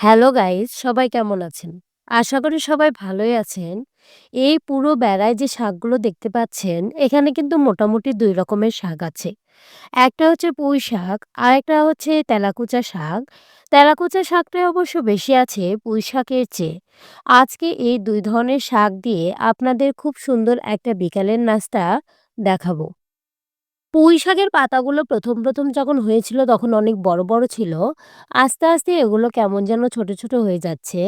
Hello guys সবাই কেমন আছেন? আশা করি সবাই ভালোই আছেন। এই পুরো বেড়ায় যে শাকগুলো দেখতে পাচ্ছেন, এখানে কিন্তু মোটামুটি দুই রকমের শাক আছে। একটা হচ্ছে পুঁই শাক, আর একটা হচ্ছে তেলাকুচা শাক। তেলাকুচা শাকটাই অবশ্য বেশি আছে পুঁই শাকের চেয়ে। আজকে এই দুই ধরনের শাক দিয়ে আপনাদের খুব সুন্দর একটা বিকালের নাস্তা দেখাবো। পুঁই শাকের পাতাগুলো ১ম, ১ম যখন হয়েছিল তখন অনেক বড়, বড় ছিল। আস্তে, আস্তে এগুলো কেমন যেন ছোট, ছোট হয়ে যাচ্ছে।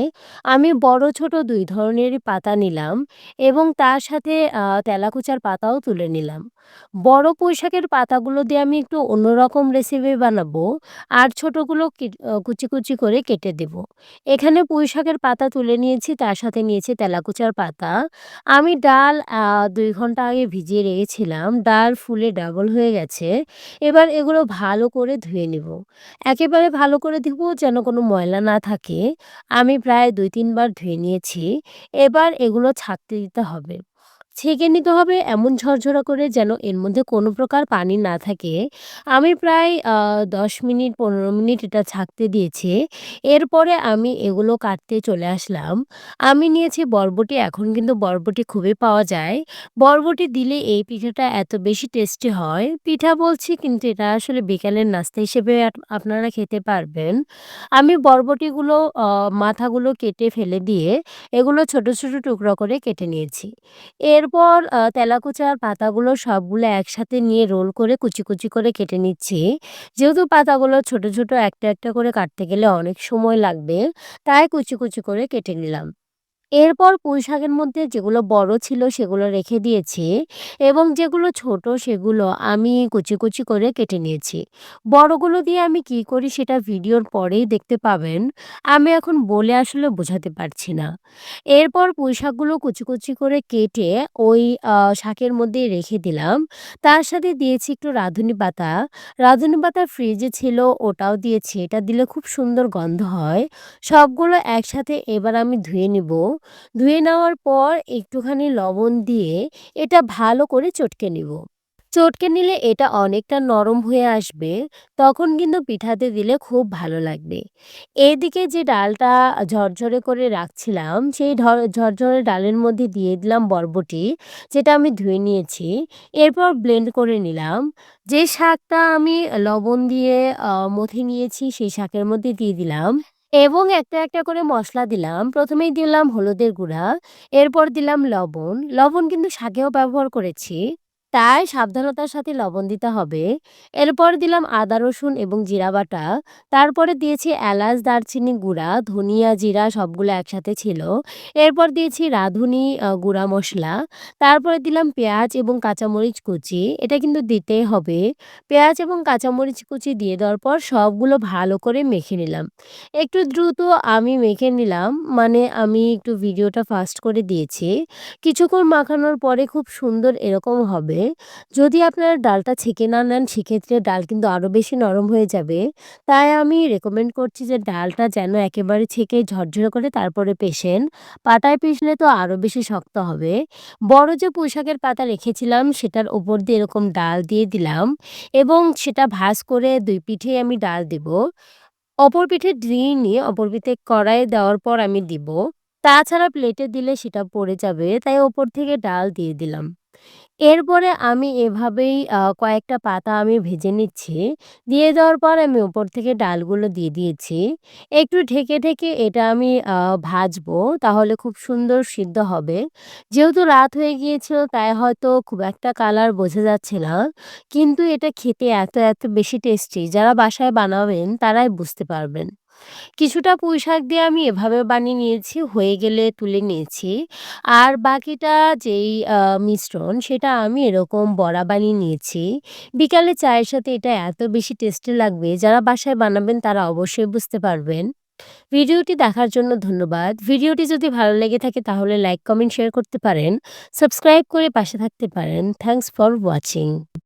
আমি বড় ছোট দুই ধরনেরই পাতা নিলাম এবং তার সাথে তেলাকুচার পাতাও তুলে নিলাম। বড় পুঁই শাকের পাতাগুলো দিয়ে আমি একটু অন্যরকম রেসিপি বানাবো আর ছোটগুলো কুচি, কুচি করে কেটে দেব। এখানে পুঁই শাকের পাতা তুলে নিয়েছি তার সাথে নিয়েছি তেলাকুচার পাতা। আমি ডাল দুই ঘণ্টা আগে ভিজিয়ে রেখেছিলাম। ডাল ফুলে ডাবল হয়ে গেছে। এবার এগুলো ভালো করে ধুয়ে নিব। একেবারে ভালো করে ধুব যেন কোনো ময়লা না থাকে। আমি প্রায় দুই তিনবার ধুয়ে নিয়েছি। এবার এগুলো ছাকতে দিতে হবে। ছেঁকে নিতে হবে এমন ঝরঝরা করে যেন এর মধ্যে কোনো প্রকার পানি না থাকে। আমি প্রায় দশ মিনিট ১৫ মিনিট এটা ছাকতে দিয়েছি। এরপরে আমি এগুলো কাটতে চলে আসলাম। আমি নিয়েছি বরবটি এখন কিন্তু বরবটি খুবই পাওয়া যায়। বরবটি দিলে এই পিঠাটা এত বেশি টেস্টি হয়। পিঠা বলছি কিন্তু এটা আসলে বিকালের নাস্তা হিসেবে আপনারা খেতে পারবেন। আমি বরবটিগুলো মাথাগুলো কেটে ফেলে দিয়ে এগুলো ছোট, ছোট টুকরো করে কেটে নিয়েছি। এরপর তেলাকুচার পাতাগুলো সবগুলো একসাথে নিয়ে রোল করে কুচি, কুচি করে কেটে নিচ্ছি। যেহেতু পাতাগুলো ছোট, ছোট একটা, একটা করে কাটতে গেলে অনেক সময় লাগবে, তাই কুচি, কুচি করে কেটে নিলাম। এরপর পুঁই শাকের মধ্যে যেগুলো বড় ছিল সেগুলো রেখে দিয়েছি এবং যেগুলো ছোট সেগুলো আমি কুচি, কুচি করে কেটে নিয়েছি। বড়গুলো দিয়ে আমি কি করি সেটা ভিডিওর পরেই দেখতে পাবেন। আমি এখন বলে আসলে বোঝাতে পারছি না। এরপর পুঁই শাকগুলো কুচি, কুচি করে কেটে ওই শাকের মধ্যেই রেখে দিলাম। তার সাথে দিয়েছি একটু রাঁধুনি পাতা। রাঁধুনি পাতা ফ্রিজে ছিল ওটাও দিয়েছি। এটা দিলে খুব সুন্দর গন্ধ হয়। সবগুলো একসাথে এবার আমি ধুয়ে নিব। ধুয়ে নেওয়ার পর একটুখানি লবণ দিয়ে এটা ভালো করে চটকে নিব। চটকে নিলে এটা অনেকটা নরম হয়ে আসবে। তখন কিন্তু পিঠাতে দিলে খুব ভালো লাগবে। এদিকে যে ডালটা ঝরঝরে করে রাখছিলাম, সেই ঝরঝরে ডালের মধ্যে দিয়ে দিলাম বরবটি, যেটা আমি ধুয়ে নিয়েছি। এরপর ব্লেন্ড করে নিলাম। যে শাকটা আমি লবণ দিয়ে মথে নিয়েছি, সেই শাকের মধ্যে দিয়ে দিলাম এবং একটা, একটা করে মশলা দিলাম। প্রথমেই দিলাম হলুদের গুঁড়া, এরপর দিলাম লবণ। লবণ কিন্তু শাকেও ব্যবহার করেছি। তাই সাবধানতার সাথে লবণ দিতে হবে। এরপর দিলাম আদা, রসুন এবং জিরা বাটা। তারপরে দিয়েছি এলাচ, দারচিনি গুঁড়া, ধনিয়া, জিরা সবগুলো একসাথে ছিল। এরপর দিয়েছি রাঁধুনি গুঁড়া মশলা তারপরে দিলাম পেঁয়াজ এবং কাঁচামরিচ কুচি। এটা কিন্তু দিতেই হবে। পেঁয়াজ এবং কাঁচামরিচ কুচি দিয়ে দেওয়ার পর সবগুলো ভালো করে মেখে নিলাম। একটু দ্রুত আমি মেখে নিলাম মানে আমি একটু ভিডিওটা ফাস্ট করে দিয়েছি। কিছুক্ষণ মাখানোর পরে খুব সুন্দর এরকম হবে। যদি আপনারা ডালটা ছেঁকে না নেন সেক্ষেত্রে ডাল কিন্তু আরও বেশি নরম হয়ে যাবে। তাই আমি রেকমেন্ড করছি যে ডালটা যেন একেবারে ছেঁকে ঝরঝরে করে তারপরে পেশেন পাটায় পিষলে তো আরও বেশি শক্ত হবে। বড় যে পোশাকের পাতা রেখেছিলাম সেটার ওপর দিয়ে এরকম ডাল দিয়ে দিলাম এবং সেটা ভাজ করে দুই পিঠে আমি ডাল দিব। অপর পিঠে দিইনি, অপর পিঠে কড়াইয়ে দেওয়ার পর আমি দিব। তাছাড়া প্লেটে দিলে সেটা পড়ে যাবে তাই ওপর থেকে ডাল দিয়ে দিলাম। এরপরে আমি এভাবেই কয়েকটা পাতা আমি ভেজে নিচ্ছি। দিয়ে দেওয়ার পর আমি ওপর থেকে ডালগুলো দিয়ে দিয়েছি। একটু ঢেকে, ঢেকে এটা আমি ভাজবো তাহলে খুব সুন্দর সিদ্ধ হবে। যেহেতু রাত হয়ে গিয়েছিল তাই হয়তো খুব একটা কালার বোঝা যাচ্ছে না। কিন্তু এটা খেতে এত, এত বেশি টেস্টি যারা বাসায় বানাবেন তারাই বুঝতে পারবেন। কিছুটা পুঁই শাক দিয়ে আমি এভাবে বানিয়ে নিয়েছি, হয়ে গেলে তুলে নিয়েছি। আর বাকিটা যেই মিশ্রণ সেটা আমি এরকম বড়া বানিয়ে নিয়েছি। বিকালে চায়ের সাথে এটা এত বেশি টেস্টি লাগবে যারা বাসায় বানাবেন তারা অবশ্যই বুঝতে পারবেন। ভিডিওটি দেখার জন্য ধন্যবাদ। ভিডিওটি যদি ভালো লেগে থাকে তাহলে লাইক, কমেন্ট, শেয়ার করতে পারেন। সাবস্ক্রাইব করে পাশে থাকতে পারেন। Thanks for watching.